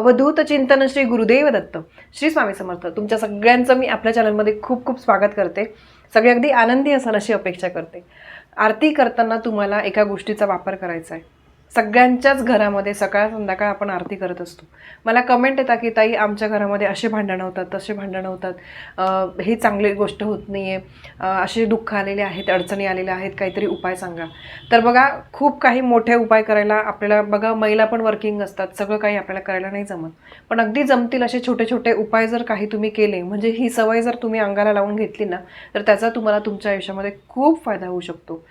अवधूत चिंतन श्री गुरुदेव दत्त श्री स्वामी समर्थ. तुमच्या सगळ्यांचं मी आपल्या चॅनलमध्ये खूप खूप स्वागत करते. सगळे अगदी आनंदी असाल अशी अपेक्षा करते. आरती करताना तुम्हाला एका गोष्टीचा वापर करायचा आहे सगळ्यांच्याच घरामध्ये सकाळ संध्याकाळ आपण आरती करत असतो. मला कमेंट येतात की ताई आमच्या घरामध्ये असे भांडणं होतात तसे भांडणं होतात. ही चांगली गोष्ट होत नाही आहे असे दुःख आलेले आहेत अडचणी आलेल्या आहेत काहीतरी उपाय सांगा. तर बघा खूप काही मोठे उपाय करायला आपल्याला बघा महिला पण वर्किंग असतात. सगळं काही आपल्याला करायला नाही जमत. पण अगदी जमतील असे छोटे छोटे उपाय जर काही तुम्ही केले म्हणजे ही सवय जर तुम्ही अंगाला लावून घेतली ना तर त्याचा तुम्हाला तुमच्या आयुष्यामध्ये खूप फायदा होऊ शकतो.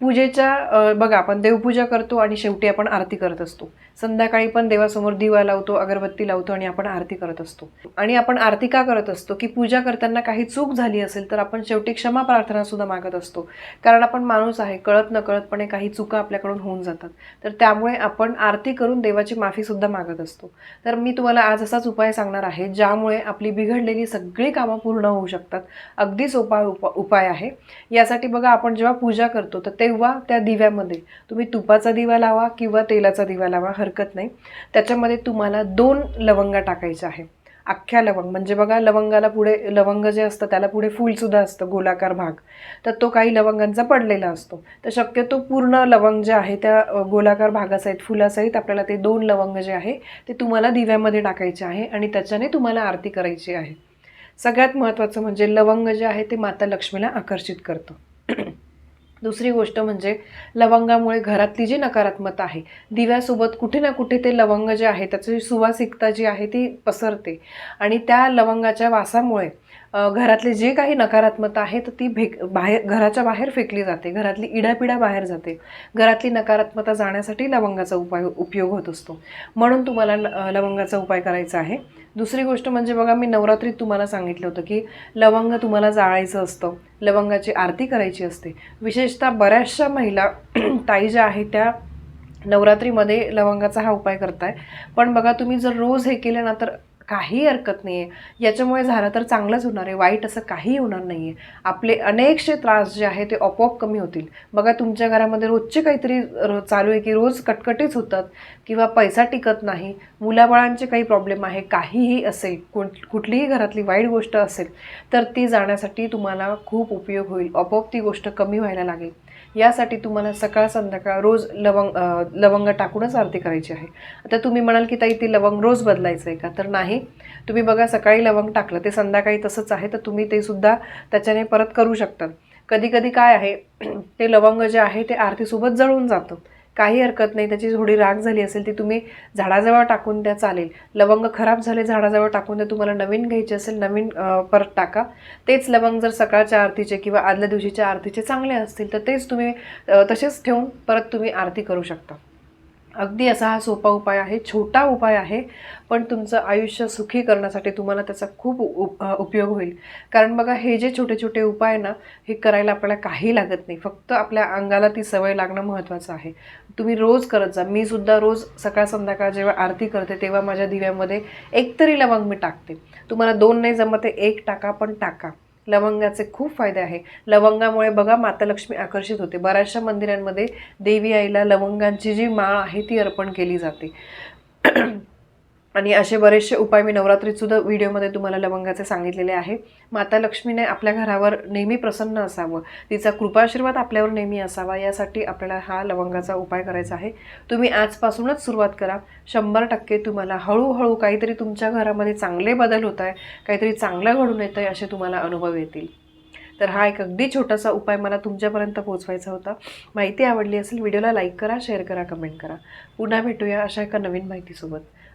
पूजेच्या बघा आपण देवपूजा करतो आणि शेवटी आपण आरती करत असतो. संध्याकाळी पण देवासमोर दिवा लावतो अगरबत्ती लावतो आणि आपण आरती करत असतो. आणि आपण आरती का करत असतो? की पूजा करताना काही चूक झाली असेल तर आपण शेवटी क्षमा प्रार्थना सुद्धा मागत असतो. कारण आपण माणूस आहे कळत नकळतपणे काही चुका आपल्याकडून होऊन जातात. तर त्यामुळे आपण आरती करून देवाची माफीसुद्धा मागत असतो. तर मी तुम्हाला आज असाच उपाय सांगणार आहे ज्यामुळे आपली बिघडलेली सगळी कामं पूर्ण होऊ शकतात. अगदी सोपा उप उपाय आहे. यासाठी बघा आपण जेव्हा पूजा करतो तर ते तेव्हा त्या दिव्यामध्ये तुम्ही तुपाचा दिवा लावा किंवा तेलाचा दिवा लावा हरकत नाही. त्याच्यामध्ये तुम्हाला दोन लवंगा टाकायच्या आहे अख्ख्या लवंग म्हणजे बघा लवंगाला पुढे लवंग जे असतं त्याला पुढे फूलसुद्धा असतं गोलाकार भाग. तर तो काही लवंगांचा पडलेला असतो. तर शक्यतो पूर्ण लवंग जे आहे त्या गोलाकार भागासहित फुलासहित आपल्याला ते दोन लवंग जे आहे ते तुम्हाला दिव्यामध्ये टाकायचे आहे आणि त्याच्याने तुम्हाला आरती करायची आहे. सगळ्यात महत्त्वाचं म्हणजे लवंग जे आहे ते माता लक्ष्मीला आकर्षित करतं. दुसरी गोष्ट म्हणजे लवंगामुळे घरातली जी नकारात्मकता आहे दिव्यासोबत कुठे ना कुठे ते लवंग जे आहे त्याची सुवासिकता जी आहे ती पसरते. आणि त्या लवंगाच्या वासामुळे घरातली जे काही नकारात्मकता आहे तर ती भेक बाहेर घराच्या बाहेर फेकली जाते. घरातली इडापिडा बाहेर जाते. घरातली नकारात्मकता जाण्यासाठी लवंगाचा उपाय उपयोग होत असतो. म्हणून तुम्हाला ल- लवंगाचा उपाय करायचा आहे. दुसरी गोष्ट म्हणजे बघा मी नवरात्रीत तुम्हाला सांगितलं होतं की लवंग तुम्हाला जाळायचं असतं. लवंगाची आरती करायची असते. विशेषतः बऱ्याचशा महिला ताई ज्या आहेत त्या नवरात्रीमध्ये लवंगाचा हा उपाय करताय. पण बघा तुम्ही जर रोज हे केलं ना तर काही हरकत नाही आहे याच्यामुळे झालं तर चांगलंच होणार आहे. वाईट असं काही होणार नाही आहे आपले अनेकशे त्रास जे आहे ते आपोआप कमी होतील. बघा तुमच्या घरामध्ये रोजचे काहीतरी चालू आहे की रोज कटकटीच होतात किंवा पैसा टिकत नाही मुलाबाळांचे काही प्रॉब्लेम आहे काहीही असेल कोण कुठलीही घरातली वाईट गोष्ट असेल तर ती जाण्यासाठी तुम्हाला खूप उपयोग होईल. आपोआप ती गोष्ट कमी व्हायला लागेल. यासाठी तुम्हाला सकाळ संध्याकाळ रोज लवंग लवंग टाकूनच आरती करायची आहे. आता तुम्ही म्हणाल की ताई ती लवंग रोज बदलायचं आहे का? तर नाही. तुम्ही बघा सकाळी लवंग टाकलं ते संध्याकाळी तसंच आहे तर तुम्ही ते सुद्धा त्याच्याने परत करू शकता. कधी कधी काय आहे ते लवंग जे आहे ते आरतीसोबत जळून जातं. काही हरकत नाही त्याची थोडी राग झाली असेल ती तुम्ही झाडाजवळ टाकून द्या चालेल. लवंग खराब झाले झाडाजवळ टाकून द्या तुम्हाला नवीन घ्यायचे असेल नवीन परत टाका. तेच लवंग जर सकाळच्या आरतीचे किंवा आदल्या दिवशीच्या आरतीचे चांगले असतील तर तेच तुम्ही तसेच ठेवून परत तुम्ही आरती करू शकता. अगदी असा हा सोपा उपाय आहे छोटा उपाय आहे पण तुमचं आयुष्य सुखी करण्यासाठी तुम्हाला त्याचा खूप उप उपयोग होईल. कारण बघा हे जे छोटे छोटे उपाय ना हे करायला आपल्याला काही लागत नाही. फक्त आपल्या अंगाला ती सवय लागणं महत्त्वाचं आहे. तुम्ही रोज करत जा. मी सुद्धा रोज सकाळ संध्याकाळ जेव्हा आरती करते तेव्हा माझ्या दिव्यामध्ये एकतरी लवंग मी टाकते. तुम्हाला दोन नाही जमते एक टाका पण टाका. लवंगाचे खूप फायदे आहे. लवंगामुळे बघा माता लक्ष्मी आकर्षित होते. बऱ्याचशा मंदिरांमध्ये देवी आईला लवंगांची जी माळ आहे ती अर्पण केली जाते. आणि असे बरेचसे उपाय मी नवरात्रीतसुद्धा व्हिडिओमध्ये तुम्हाला लवंगाचे सांगितलेले आहे. माता लक्ष्मीने आपल्या घरावर नेहमी प्रसन्न असावं. तिचा कृपाशीर्वाद आपल्यावर नेहमी असावा. यासाठी आपल्याला हा लवंगाचा उपाय करायचा आहे. तुम्ही आजपासूनच सुरुवात करा. शंभर टक्के तुम्हाला हळूहळू काहीतरी तुमच्या घरामध्ये चांगले बदल होत आहे काहीतरी चांगलं घडून येतं आहे असे तुम्हाला अनुभव येतील. तर हा एक अगदी छोटासा उपाय मला तुमच्यापर्यंत पोहोचवायचा होता. माहिती आवडली असेल व्हिडिओला लाईक करा शेअर करा कमेंट करा. पुन्हा भेटूया अशा एका नवीन माहितीसोबत.